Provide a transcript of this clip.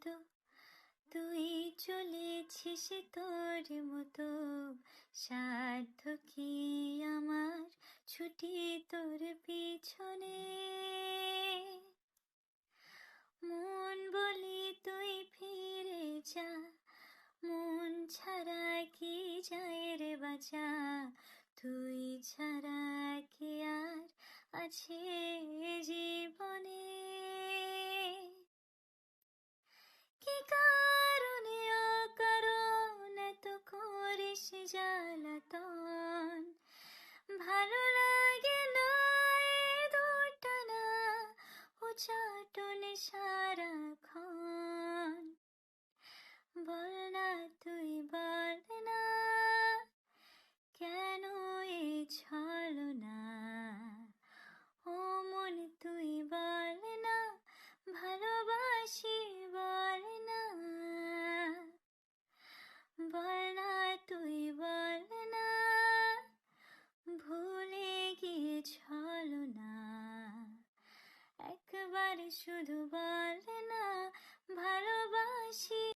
মতো, তুই চলেছিস তোর মতো। সাধ্য কি আমার ছুটি তোর পিছনে? মন বলি তুই ফিরে যা, মন ছাড়া কি যায় রে বাঁচা? তুই ছাড়া কি আর আছে করিস জ্বালাতন। ভালো লাগে না দুটা না ও চাটনে সারাক্ষণ। বল না তুই একবার শুধু বল না